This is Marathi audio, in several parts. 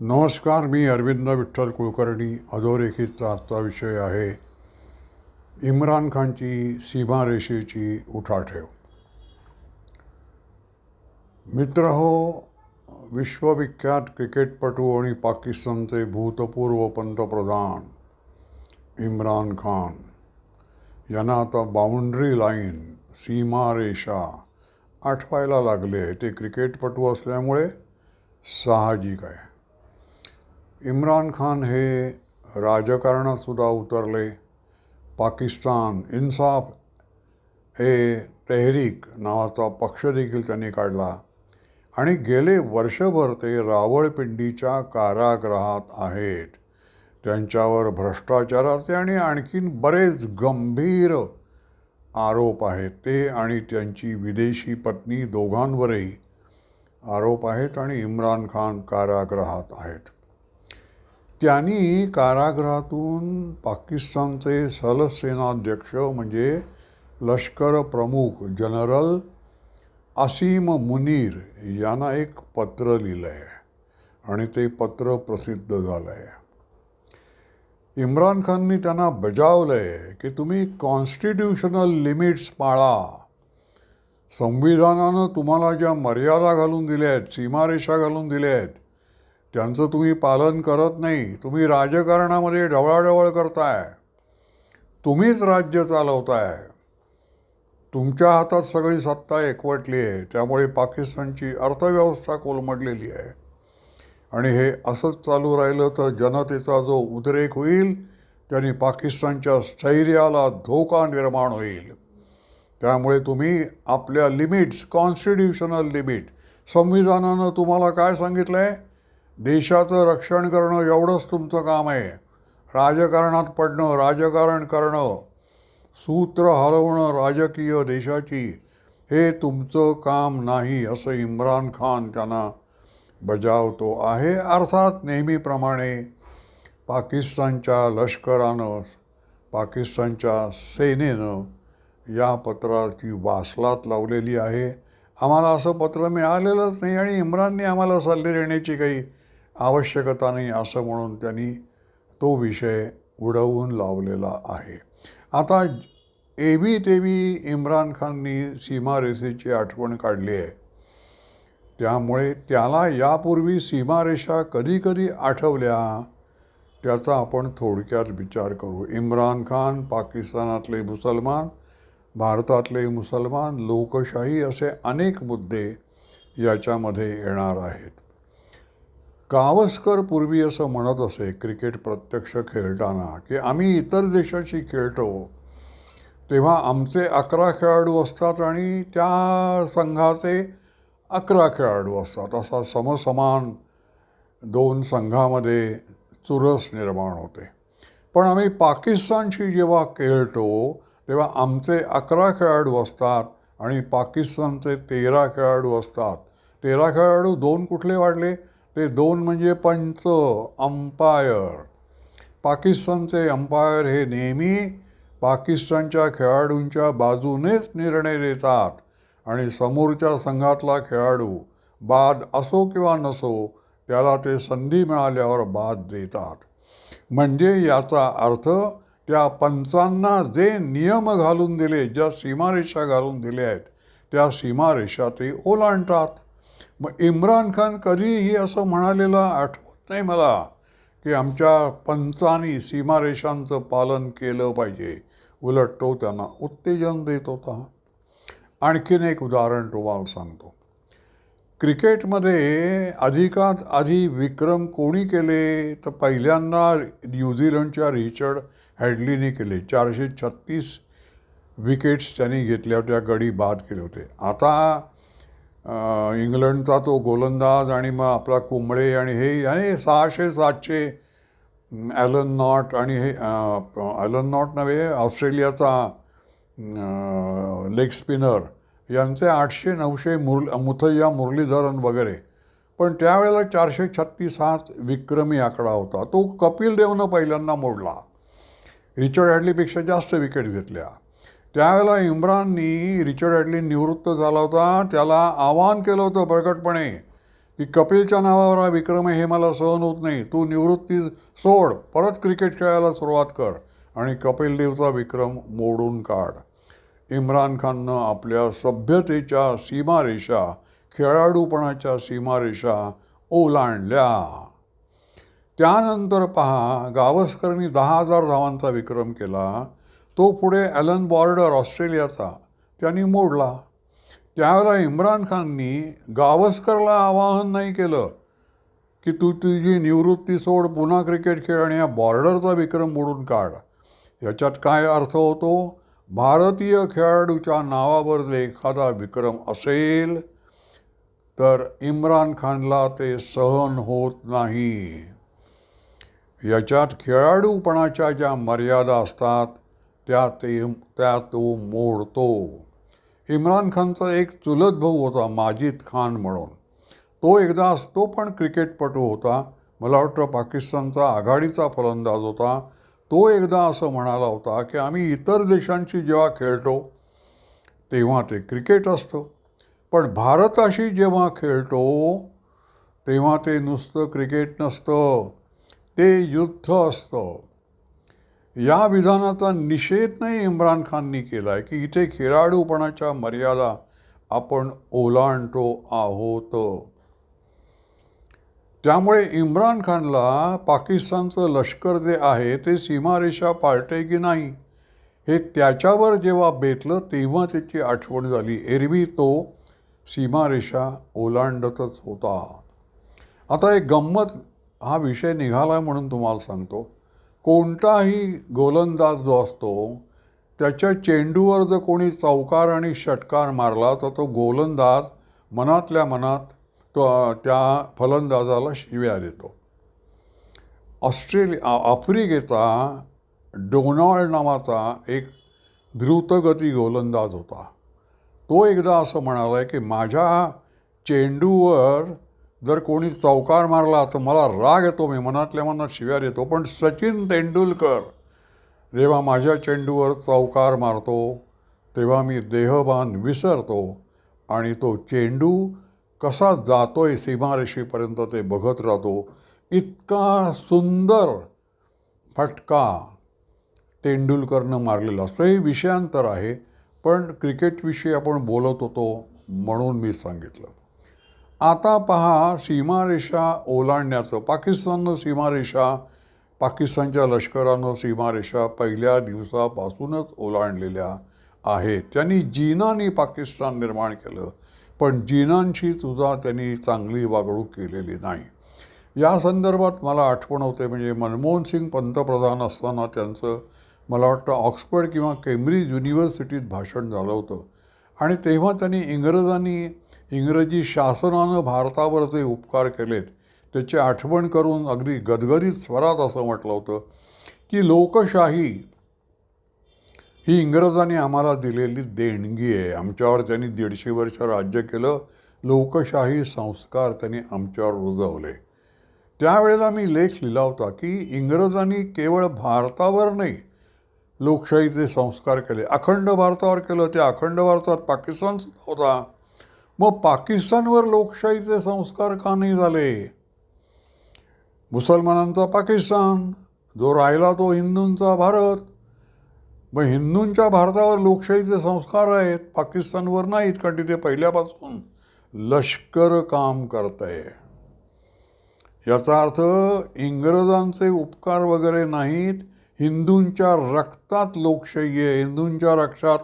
नमस्कार मी अरविंद विठ्ठल कुलकर्णी अधोरेखितचा आजचा विषय आहे. इम्रान खानची सीमारेषेची उठाठेव. मित्र हो विश्वविख्यात क्रिकेटपटू आणि पाकिस्तानचे भूतपूर्व पंतप्रधान इम्रान खान. यांना आता बाउंड्री लाईन सीमारेषा आठवायला लागले. आहे ते क्रिकेटपटू असल्यामुळे साहजिक आहे. इम्रान खान हे राजकारणातसुद्धा उतरले. पाकिस्तान इन्साफ हे तेहरीक नावाचा पक्ष देखील त्यांनी काढला. आणि गेले वर्षभर ते रावळपिंडीच्या कारागृहात आहेत. त्यांच्यावर भ्रष्टाचाराचे आणि आणखीन बरेच गंभीर आरोप आहेत. ते आणि त्यांची विदेशी पत्नी दोघांवरही आरोप आहेत आणि इम्रान खान कारागृहात आहेत. त्यांनी कारागृहातून पाकिस्तानचे सलसेनाध्यक्ष म्हणजे लष्कर प्रमुख जनरल असीम मुनीर यांना एक पत्र लिहिलं आहे आणि ते पत्र प्रसिद्ध झालं आहे इम्रान खाननी त्यांना बजावलं आहे की तुम्ही कॉन्स्टिट्यूशनल लिमिट्स पाळा. संविधानानं तुम्हाला ज्या मर्यादा घालून दिल्या आहेत सीमारेषा घालून दिल्या आहेत त्यांचं तुम्ही पालन करत नाही तुम्ही राजकारणामध्ये ढवळाढवळ करताय. तुम्हीच राज्य चालवताय. तुमच्या हातात सगळी सत्ता एकवटली आहे त्यामुळे पाकिस्तानची अर्थव्यवस्था कोलमडलेली आहे. आणि हे असंच चालू राहिलं तर जनतेचा जो उद्रेक होईल त्यांनी पाकिस्तानच्या स्थैर्याला धोका निर्माण होईल. त्यामुळे तुम्ही आपल्या लिमिट्स कॉन्स्टिट्युशनल लिमिट संविधानानं तुम्हाला काय सांगितलं आहे देशाचं रक्षण करणं एवढंच तुमचं काम आहे. राजकारणात पडणं राजकारण करणं सूत्र हलवणं राजकीय देशाची हे तुमचं काम नाही असं इम्रान खान त्यांना बजावतो आहे. अर्थात नेहमीप्रमाणे पाकिस्तानच्या लष्करानं पाकिस्तानच्या सेनेनं या पत्राची वासलात लावलेली आहे. आम्हाला असं पत्र मिळालेलंच नाही आणि इम्रानने आम्हाला सल्ले देण्याची काही आवश्यकता नाही असं म्हणून त्यांनी तो विषय उडवून लावलेला आहे. आता एबी तेबी इम्रान खाननी सीमारेषेची आठवण काढली आहे. त्यामुळे त्याला यापूर्वी सीमारेषा कधी कधी आठवल्या त्याचा आपण थोडक्यात विचार करू. इम्रान खान पाकिस्तानातले मुसलमान भारतातले मुसलमान लोकशाही असे अनेक मुद्दे याच्यामध्ये येणार आहेत. गावस्कर पूर्वी असं म्हणत असे क्रिकेट प्रत्यक्ष खेळताना की आम्ही इतर देशाशी खेळतो तेव्हा आमचे अकरा खेळाडू असतात आणि त्या संघाचे अकरा खेळाडू असतात. असा समसमान दोन संघामध्ये चुरस निर्माण होते. पण आम्ही पाकिस्तानशी जेव्हा खेळतो तेव्हा आमचे अकरा खेळाडू असतात आणि पाकिस्तानचे तेरा खेळाडू असतात. तेरा खेळाडू दोन कुठले वाढले? ते दोन म्हणजे पंच अंपायर. पाकिस्तानचे अंपायर हे नेहमी पाकिस्तानच्या खेळाडूंच्या बाजूनेच निर्णय देतात आणि समोरच्या संघातला खेळाडू बाद असो किंवा नसो त्याला ते संधी मिळाल्यावर बाद देतात. म्हणजे याचा अर्थ त्या पंचांना जे नियम घालून दिले ज्या सीमारेषा घालून दिल्या आहेत त्या सीमारेषा ते ओलांडतात. मग इम्रान खान कधीही असं म्हणालेलं आठवत नाही मला की आमच्या पंचानी सीमारेषांचं पालन केलं पाहिजे. उलट तो त्यांना उत्तेजन देत होता. आणखीन एक उदाहरण तुम्हाला सांगतो. क्रिकेटमध्ये अधिकात आधी विक्रम कोणी केले? तर पहिल्यांदा न्यूझीलंडच्या रिचर्ड हॅडलीने केले. चारशे छत्तीस विकेट्स त्यांनी घेतल्या होत्या गडी बाद केले होते. आता इंग्लंडचा तो गोलंदाज आणि मग आपला कुंबळे आणि हे आणि सहाशे सातशे ॲलन नॉट आणि हे ॲलन नॉट नव्हे ऑस्ट्रेलियाचा लेग स्पिनर यांचे आठशे नऊशे मुर मुथय्या मुरलीधरन वगैरे. पण त्यावेळेला चारशे छत्तीस हा विक्रमी आकडा होता. तो कपिल देवनं पहिल्यांदा मोडला. रिचर्ड हॅडलीपेक्षा जास्त विकेट घेतल्या. त्यावेळेला इम्राननी रिचर्ड हॅडली निवृत्त झाला होता. त्याला आवाहन केलं होतं प्रकटपणे की कपिलच्या नावावर हा विक्रम आहे हे मला सहन होत नाही. तू निवृत्ती सोड. परत क्रिकेट खेळायला सुरुवात कर आणि कपिल देवचा विक्रम मोडून काढ. इम्रान खाननं आपल्या सभ्यतेच्या सीमारेषा खेळाडूपणाच्या सीमारेषा ओलांडल्या. त्यानंतर पहा गावस्करनी दहा हजार धावांचा विक्रम केला. तो पुढे ॲलन बॉर्डर ऑस्ट्रेलियाचा. त्यांनी मोडला. त्यावेळेला इम्रान खाननी गावस्करला आवाहन नाही केलं की तू तुझी निवृत्ती सोड पुन्हा क्रिकेट खेळ आणि या बॉर्डरचा विक्रम मोडून काढ. याच्यात काय अर्थ होतो? भारतीय खेळाडूच्या नावावर जर एखादा विक्रम असेल तर इम्रान खानला ते सहन होत नाही. याच्यात खेळाडूपणाच्या ज्या मर्यादा असतात त्या ते त्या तो. मोडतो इम्रान खानचा एक चुलत भाऊ होता माजिद खान म्हणून. तो एकदा तो पण क्रिकेटपटू होता. मला वाटतं पाकिस्तानचा आघाडीचा फलंदाज होता. तो एकदा असं म्हणाला होता की आम्ही इतर देशांशी जेव्हा खेळतो तेव्हा ते क्रिकेट असतं. पण भारताशी जेव्हा खेळतो तेव्हा ते नुसतं क्रिकेट नसतं. ते युद्ध असतं. या विधानाचा निषेध नाही इम्रान खाननी केला आहे की इथे खेळाडूपणाच्या मर्यादा आपण ओलांडतो आहोत. त्यामुळे इम्रान खानला पाकिस्तानचं लष्कर जे आहे ते सीमारेषा पाळते की नाही? हे त्याच्यावर जेव्हा बेतलं तेव्हा त्याची आठवण झाली. एरवी तो सीमारेषा ओलांडतच होता. आता एक गंमत हा विषय निघाला म्हणून तुम्हाला सांगतो. कोणताही गोलंदाज जो असतो त्याच्या चेंडूवर जर कोणी चौकार आणि षटकार मारला तर तो गोलंदाज मनातल्या मनात तो त्या फलंदाजाला शिव्या देतो. ऑस्ट्रेलिया आफ्रिकेचा डोनाल्ड नावाचा एक द्रुतगती गोलंदाज होता. तो एकदा असं म्हणाला की माझ्या चेंडूवर जर कोणी चौकार मारला तर मला राग येतो मी मनातल्या मनात शिव्या येतो पण सचिन तेंडुलकर जेव्हा माझ्या चेंडूवर चौकार मारतो तेव्हा मी देहभान विसरतो. आणि तो चेंडू कसा जातोय सीमारेषेपर्यंत ते बघत राहतो. इतका सुंदर फटका तेंडुलकरनं मारलेला. असतो हे विषयांतर आहे पण क्रिकेटविषयी आपण बोलत होतो म्हणून मी सांगितलं. आता पहा सीमारेषा ओलांडण्याचं. पाकिस्ताननं सीमारेषा पाकिस्तानच्या लष्करानं सीमारेषा पहिल्या दिवसापासूनच ओलांडलेल्या आहेत. त्यांनी जीनानी पाकिस्तान निर्माण केलं पण जीनांशी सुद्धा त्यांनी चांगली वागणूक केलेली नाही. या संदर्भात मला आठवण होते म्हणजे मनमोहन सिंग पंतप्रधान असताना त्यांचं मला वाटतं ऑक्सफर्ड किंवा केम्ब्रिज युनिव्हर्सिटीत भाषण झालं होतं. आणि तेव्हा त्यांनी इंग्रजांनी इंग्रजी शासनानं भारतावर जे उपकार केलेत. त्याची आठवण करून अगदी गदगदीत स्वरात असं म्हटलं होतं की लोकशाही ही इंग्रजांनी आम्हाला दिलेली देणगी आहे. आमच्यावर त्यांनी दीडशे वर्ष राज्य केलं. लोकशाही संस्कार त्यांनी आमच्यावर रुजवले. त्यावेळेला मी लेख लिहिला होता की इंग्रजांनी केवळ भारतावर नाही लोकशाहीचे संस्कार केले. अखंड भारतावर केलं. ते अखंड भारतात पाकिस्तानसुद्धा होता. मग पाकिस्तानवर लोकशाहीचे संस्कार का नाही झाले? मुसलमानांचा पाकिस्तान जो राहिला तो हिंदूंचा भारत. मग हिंदूंच्या भारतावर लोकशाहीचे संस्कार आहेत पाकिस्तानवर नाहीत कारण तिथे पहिल्यापासून लष्कर काम करत आहे याचा अर्थ इंग्रजांचे उपकार वगैरे नाहीत हिंदूंच्या रक्तात लोकशाही आहे हिंदूंच्या रक्षात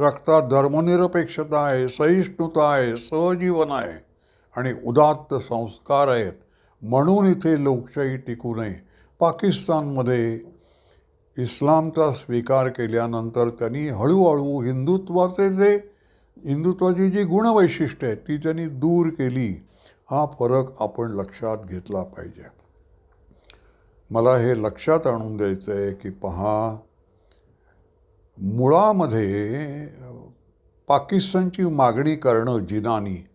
रक्तात धर्मनिरपेक्षता आहे सहिष्णुता आहे सहजीवन आहे आणि उदात्त संस्कार आहेत. म्हणून इथे लोकशाही टिकू नये. पाकिस्तानमध्ये इस्लामचा स्वीकार केल्यानंतर त्यांनी हळूहळू हिंदुत्वाचे जे हिंदुत्वाची जी गुणवैशिष्ट्य आहेत ती त्यांनी दूर केली. हा फरक आपण लक्षात घेतला पाहिजे. मला हे लक्षात आणून द्यायचं आहे की पहा मुळामध्ये पाकिस्तानची मागणी करणं जिनानी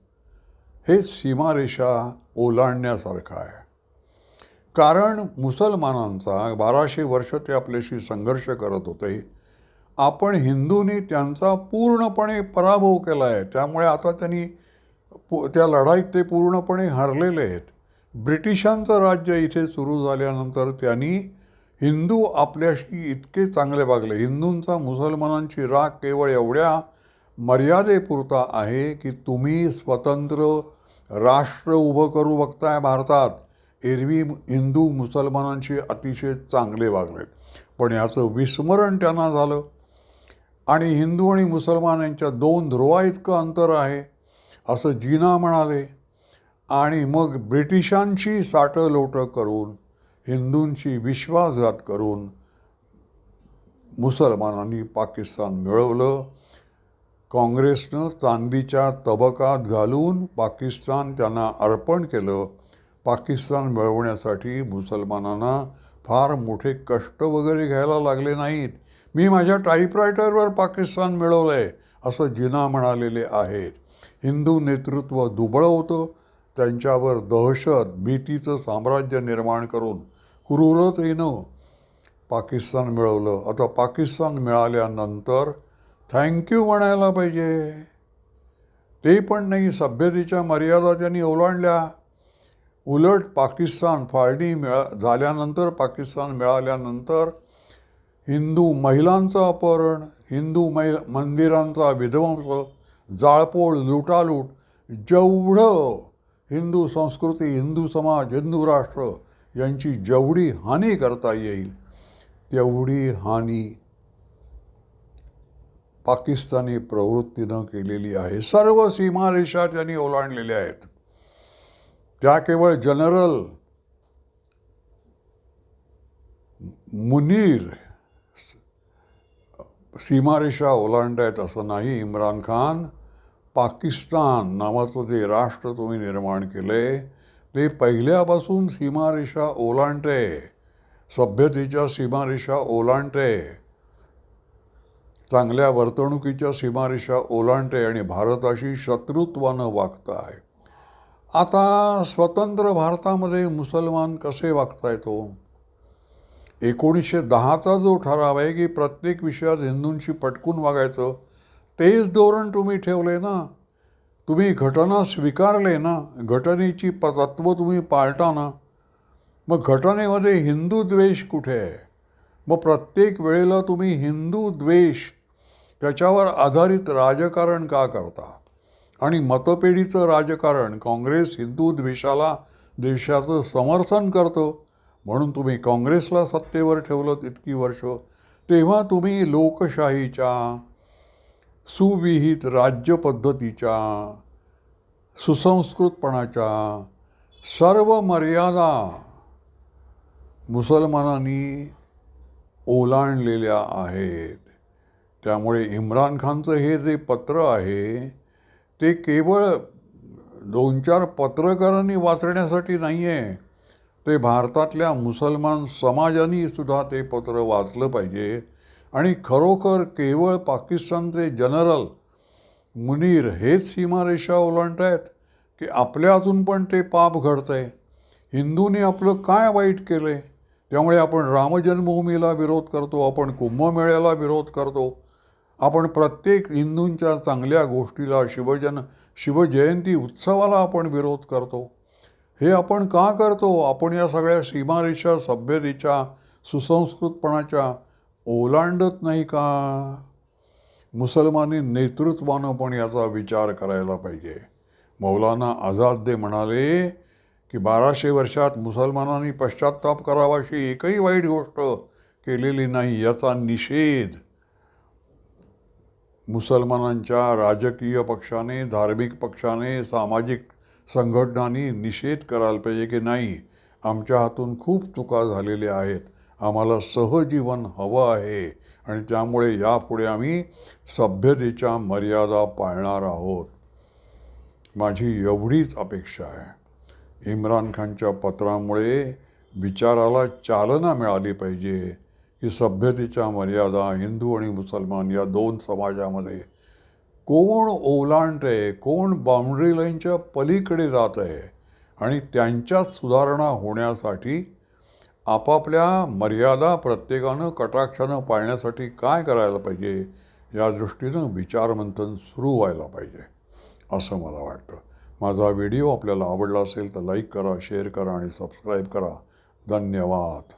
हे सीमारेषा ओलांडण्यासारखं आहे. कारण मुसलमानांचा बाराशे वर्ष ते आपल्याशी संघर्ष करत होते. आपण हिंदूंनी त्यांचा पूर्णपणे पराभव केला आहे. त्यामुळे आता त्यांनी पु त्या लढाईत ते पूर्णपणे हरलेले आहेत. ब्रिटिशांचं राज्य इथे सुरू झाल्यानंतर त्यांनी हिंदू आपल्याशी इतके चांगले वागले. हिंदूंचा मुसलमानांची राग केवळ एवढ्या मर्यादेपुरता आहे की तुम्ही स्वतंत्र राष्ट्र उभं करू बघताय भारतात. एरवी हिंदू मुसलमानांशी अतिशय चांगले वागले. पण याचं विस्मरण त्यांना झालं. आणि हिंदू आणि मुसलमान यांच्या दोन ध्रुवा इतकं अंतर आहे असं जीना म्हणाले. आणि मग ब्रिटिशांशी साटं लोटं करून हिंदूंशी विश्वासघात करून मुसलमानांनी पाकिस्तान मिळवलं. काँग्रेसनं चांदीच्या तबकात घालून पाकिस्तान त्यांना अर्पण केलं. पाकिस्तान मिळवण्यासाठी मुसलमानांना फार मोठे कष्ट वगैरे घ्यायला लागले नाहीत. मी माझ्या टाईपरायटरवर पाकिस्तान मिळवलं आहे असं जिना म्हणालेले आहेत. हिंदू नेतृत्व दुबळं होतं. त्यांच्यावर दहशत भीतीचं साम्राज्य निर्माण करून क्रूरतेनं पाकिस्तान मिळवलं. आता पाकिस्तान मिळाल्यानंतर थँक्यू म्हणायला पाहिजे. ते पण नाही सभ्यतेच्या मर्यादा त्यांनी ओलांडल्या. उलट पाकिस्तान फाळणी मिळा झाल्यानंतर पाकिस्तान मिळाल्यानंतर हिंदू महिलांचं अपहरण हिंदू महिला मंदिरांचा विध्वंस जाळपोळ लुटालूट जेवढं हिंदू संस्कृती हिंदू समाज हिंदू राष्ट्र यांची जेवढी हानी करता येईल तेवढी हानी पाकिस्तानी प्रवृत्तीनं केलेली आहे. सर्व सीमारेषा त्यांनी ओलांडलेल्या आहेत. त्या केवळ जनरल मुनीर सीमारेषा ओलांडायत असं नाही. इम्रान खान पाकिस्तान नावाचं जे राष्ट्र तुम्ही निर्माण केले ते पहिल्यापासून सीमारेषा ओलांडते. सभ्यतेच्या सीमारेषा ओलांडते. चांगल्या वर्तणुकीच्या सीमारेषा ओलांडते आणि भारताशी शत्रुत्वानं वागत आहे आता स्वतंत्र भारतामध्ये मुसलमान कसे वागतायत हो एकोणीसशे दहाचा जो ठराव आहे की प्रत्येक विषयात हिंदूंशी पटकून वागायचं तेच धोरण तुम्ही ठेवले ना? तुम्ही घटना स्वीकारले ना घटनेची प तत्त्व तुम्ही पाळता ना मग घटनेमध्ये हिंदू द्वेष कुठे आहे? मग प्रत्येक वेळेला तुम्ही हिंदू द्वेष त्याच्यावर आधारित राजकारण का करता? आणि मतपेढीचं राजकारण काँग्रेस हिंदू द्वेषाला देशाचं समर्थन करतो म्हणून तुम्ही काँग्रेसला सत्तेवर ठेवलं इतकी वर्ष तेव्हा तुम्ही लोकशाहीच्या सुविहित राज्यपद्धतीच्या सुसंस्कृतपणाच्या सर्व मर्यादा मुसलमानांनी ओलांडलेल्या आहेत. त्यामुळे इम्रान खानचं हे जे पत्र आहे ते केवळ दोन चार पत्रकारांनी वाचण्यासाठी नाही आहे ते भारतातल्या मुसलमान समाजानी सुद्धा ते पत्र वाचलं पाहिजे. आणि खरोखर केवळ पाकिस्तानचे जनरल मुनीर हेच सीमारेषा ओलांडत आहेत की आपल्यातून पण ते पाप घडतं आहे हिंदूंनी आपलं काय वाईट केलं आहे त्यामुळे आपण रामजन्मभूमीला विरोध करतो आपण कुंभमेळ्याला विरोध करतो. आपण प्रत्येक हिंदूंच्या चांगल्या गोष्टीला शिवजन शिवजयंती उत्सवाला आपण विरोध करतो. हे आपण का करतो? आपण या सगळ्या सीमारेषा सभ्यतेच्या सुसंस्कृतपणाच्या ओलांडत नाही का? मुसलमानी नेतृत्वानं पण याचा विचार करायला पाहिजे. मौलाना आझाद दे म्हणाले की बाराशे वर्षात मुसलमानांनी पश्चाताप करावा अशी एकही वाईट गोष्ट केलेली नाही याचा निषेध मुसलमानांच्या राजकीय पक्षाने धार्मिक पक्षाने सामाजिक संघटनांनी निषेध करायला पाहिजे की नाही? आमच्या हातून खूप चुका झालेल्या आहेत. आम्हाला सहजीवन हवं आहे आणि त्यामुळे यापुढे आम्ही सभ्यतेच्या मर्यादा पाळणार आहोत. माझी एवढीच अपेक्षा आहे. इम्रान खानच्या पत्रामुळे विचाराला चालना मिळाली पाहिजे की सभ्यतेच्या मर्यादा हिंदू आणि मुसलमान या दोन समाजामध्ये कोण ओलांडते कोण बाउंड्री लाईनच्या पलीकडे जात आहे आणि त्यांच्यात सुधारणा होण्यासाठी आपापल्या मर्यादा प्रत्येकानं कटाक्षानं पाळण्यासाठी काय करायला पाहिजे या दृष्टीनं विचारमंथन सुरू व्हायला पाहिजे असं मला वाटतं. माझा व्हिडिओ आपल्याला आवडला असेल तर लाईक करा शेअर करा आणि सबस्क्राईब करा. धन्यवाद.